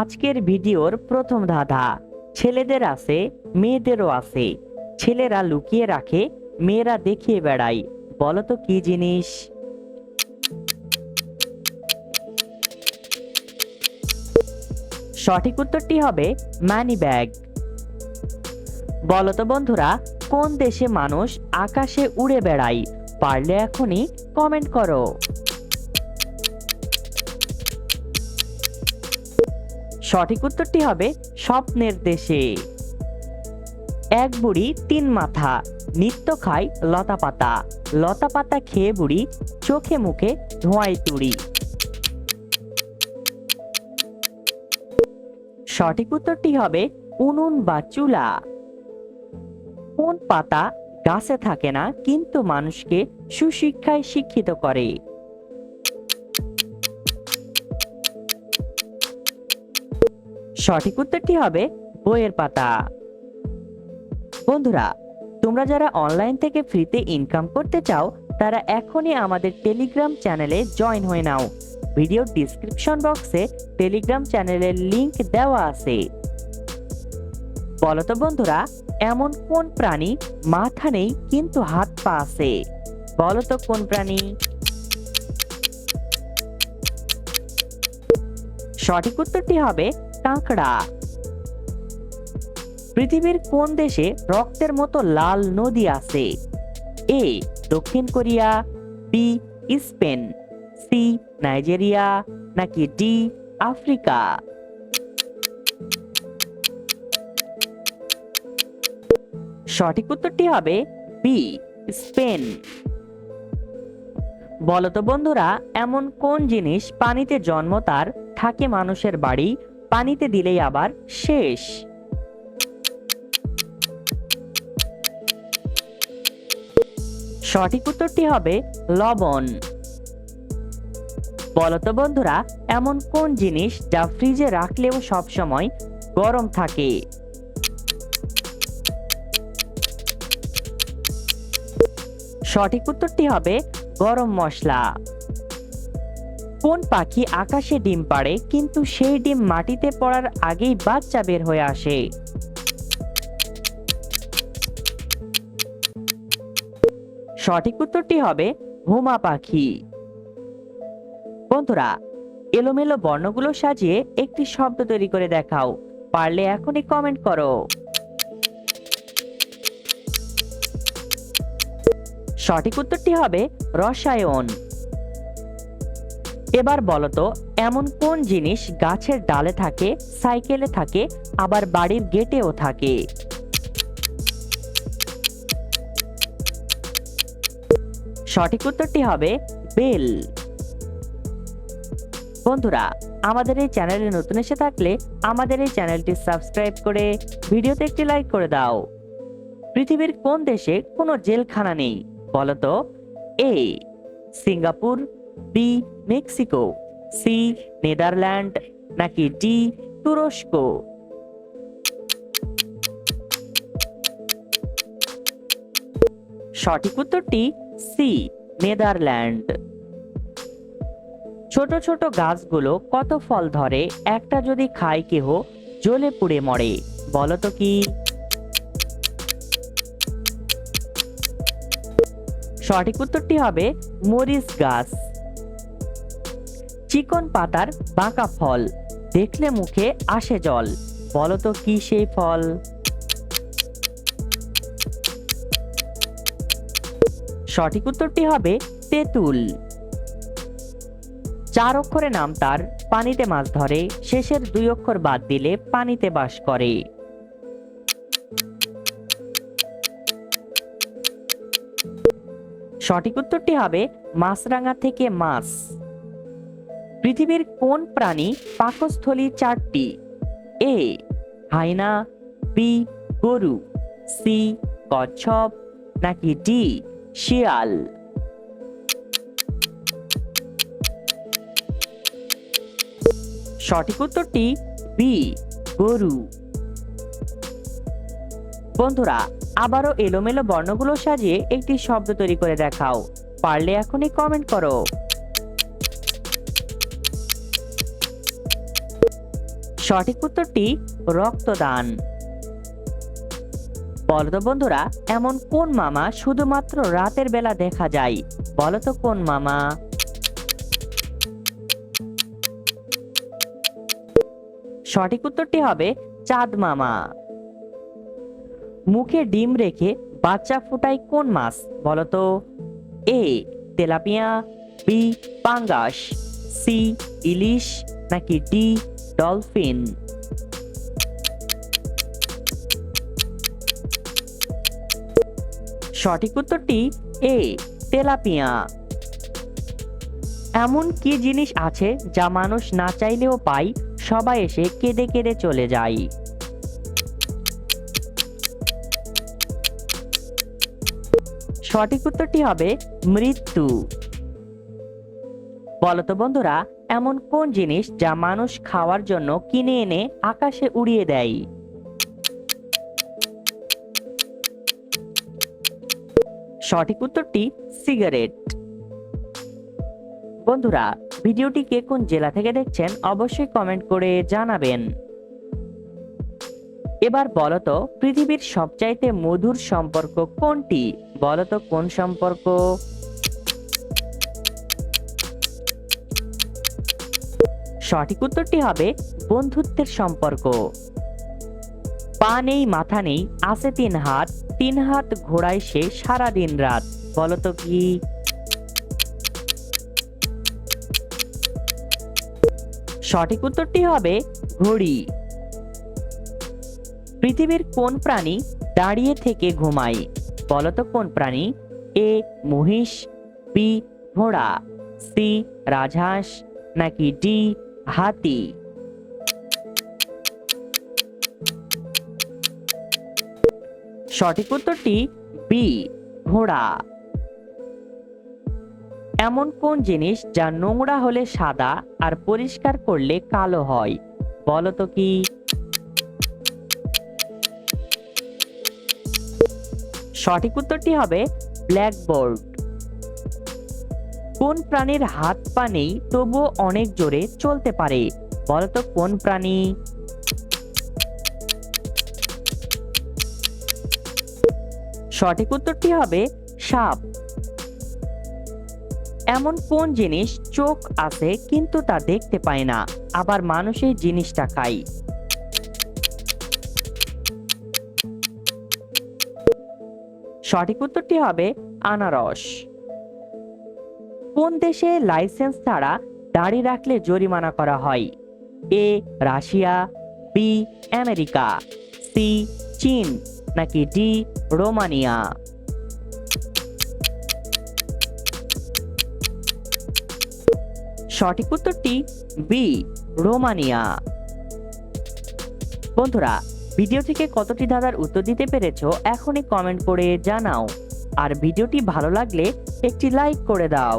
আজকের ভিডিওর প্রথম ধাঁধা। ছেলেদের আছে, মেয়েদেরও আছে। ছেলেরা লুকিয়ে রাখে, মেয়েরা দেখিয়ে বেড়ায়। বলতো কি জিনিস? সঠিক উত্তরটি হবে মানি ব্যাগ। বলো তো বন্ধুরা, কোন দেশে মানুষ আকাশে উড়ে বেড়ায়? পারলে এখনই কমেন্ট করো। সঠিক উত্তরটি হবে স্বপ্নের দেশে। এক বুড়ি, তিন মাথা, নিত্য খায় লতা পাতা। লতা পাতা খেয়ে বুড়ি চোখে মুখে ধোঁয়ায় তুড়ি। সঠিক উত্তরটি হবে উনুন বা চুলা। কোন পাতা গাছে থাকে না, কিন্তু মানুষকে সুশিক্ষায় শিক্ষিত করে। সঠিক উত্তরটি হবে বইয়ের পাতা। বন্ধুরা, তোমরা যারা অনলাইন থেকে ফ্রিতে ইনকাম করতে চাও, তারা এখনই আমাদের টেলিগ্রাম চ্যানেলে জয়েন হয়ে নাও। ভিডিও ডিসক্রিপশন বক্সে টেলিগ্রাম চ্যানেলের লিংক দেওয়া আছে। বলতো বন্ধুরা, এমন কোন প্রাণী মাথা নেই, কিন্তু হাত পা আছে? বলতো কোন প্রাণী? সঠিক উত্তরটি হবে কাঁকড়া পৃথিবীর কোন দেশে রক্তের মতো লাল নদী আছে? এ, দক্ষিণ Korea, B, Spain, C, Nigeria, নাকি ডি, আফ্রিকা? সঠিক উত্তরটি হবে বি, স্পেন। বলতো বন্ধুরা, এমন কোন জিনিস পানিতে জন্ম তার, থাকে মানুষের বাড়ি পানিতে দিলেই আবার শেষ। সঠিক উত্তরটি হবে লবণ। বলতো বন্ধুরা, এমন কোন জিনিস যা ফ্রিজে রাখলেও সবসময় গরম থাকে? সঠিক উত্তরটি হবে গরম মশলা। কোন পাখি আকাশে ডিম পাড়ে, কিন্তু সেই ডিম মাটিতে পড়ার আগেই বাচ্চা বের হয়ে আসে। সঠিক উত্তরটি হবে হুমা পাখি। বন্ধুরা, এলোমেলো বর্ণগুলো সাজিয়ে একটি শব্দ তৈরি করে দেখাও। পারলে এখনই কমেন্ট করো। সঠিক উত্তরটি হবে রসায়ন। এবার বলতো এমন কোন জিনিস গাছের ডালে থাকে, সাইকেলে থাকে, আবার বাড়ির গেটেও থাকে? সঠিক উত্তরটি হবে বেল। বন্ধুরা, আমাদের এই চ্যানেলে নতুন এসে থাকলে আমাদের এই চ্যানেলটি সাবস্ক্রাইব করে ভিডিওতে একটি লাইক করে দাও। পৃথিবীর কোন দেশে কোনো জেলখানা নেই? বলতো A, Singapore B Mexico C Netherland নাকি ডি তুরস্ক? সঠিক উত্তরটি সি নেদারল্যান্ড ছোট ছোট গাছগুলো কত ফল ধরে? একটা যদি খায় কেহ, জ্বলে পুড়ে মরে। বলো তো কি? সঠিক উত্তরটি হবে মরিচ গাছ। চিকন পাতার বাঁকা ফল। দেখলে মুখে আসে জল। বলো তো কি সেই ফল? সঠিক উত্তরটি হবে তেঁতুল। চার অক্ষরে নাম তার, পানিতে মাছ ধরে। শেষের দুই অক্ষর বাদ দিলে পানিতে বাস করে। সঠিক উত্তরটি হবে মাছরাঙা থেকে মাছ। পৃথিবীর কোন প্রাণী পাকস্থলী চারটি? এ, হাইনা, বি, গরু, সি, কচ্ছপ, নাকি ডি, শিয়াল? সঠিক উত্তরটি বি, গরু। বন্ধুরা, আবারও এলোমেলো বর্ণগুলো সাজিয়ে একটি শব্দ তৈরি করে দেখাও। পারলে এখনই কমেন্ট করো। সঠিক উত্তরটি রক্তদান। বলতো বন্ধুরা, এমন কোন মামা শুধুমাত্র রাতের বেলা দেখা যায়? বলতো কোন মামা? সঠিক উত্তরটি হবে চাঁদ মামা। মুখে ডিম রেখে বাচ্চা ফুটায় কোন মাছ? বলতো এ, তেলাপিয়া, বি, পাঙ্গাস, সি, ইলিশ নাকি ডি, ডলফিন। সঠিক উত্তরটি এ, তেলাপিয়া। এমন কি জিনিস আছে যা মানুষ না চাইলেও পায়, সবাই এসে কেঁদে কেঁদে চলে যায়। সঠিক উত্তরটি হবে মৃত্যু। বলতো বন্ধুরা এমন কোন জিনিস যা মানুষ খাওয়ার জন্য কিনে এনে আকাশে উড়িয়ে দেয়? সঠিক উত্তরটি, সিগারেট। বন্ধুরা ভিডিওটি কে কোন জেলা থেকে দেখছেন অবশ্যই কমেন্ট করে জানাবেন। এবার বলতো পৃথিবীর সবচাইতে মধুর সম্পর্ক কোনটি? বলতো কোন সম্পর্ক? সঠিক উত্তরটি হবে বন্ধুত্বের সম্পর্ক। পা নেই, মাথা নেই, আছে তিন হাত তিন হাত ঘোড়ায় সে সারা দিন রাত। বলতো কি? সঠিক উত্তরটি হবে ঘড়ি। পৃথিবীর কোন প্রাণী দাঁড়িয়ে থেকে ঘুমায়? বলতো কোন প্রাণী? এ, মহিষ, বি, ঘোড়া, সি, রাজহাঁস, নাকি ডি হাতি। সঠিক উত্তরটি বি, ঘোড়া। এমন কোন জিনিস যা নোংরা হলে সাদা আর পরিষ্কার করলে কালো হয়? বলতো কি? সঠিক উত্তরটি হবে ব্ল্যাকবোর্ড। কোন প্রাণীর হাত পা নেই তবুও অনেক জোরে চলতে পারে? বলতো কোন প্রাণী? সঠিক উত্তরটি হবে সাপ। এমন কোন জিনিস চোখ আছে কিন্তু তা দেখতে পায় না, আবার মানুষের জিনিসটা খায়? সঠিক উত্তরটি হবে আনারস। কোন দেশে লাইসেন্স ছাড়া দাড়ি রাখলে জরিমানা করা হয়? A, Russia, B, America, C, চীন, নাকি ডি, রোমানিয়া? সঠিক উত্তরটি বি, রোমানিয়া। বন্ধুরা, ভিডিও থেকে কতটি ধাঁধার উত্তর দিতে পেরেছ এখনই কমেন্ট করে জানাও। আর ভিডিওটি ভালো লাগলে একটি লাইক করে দাও।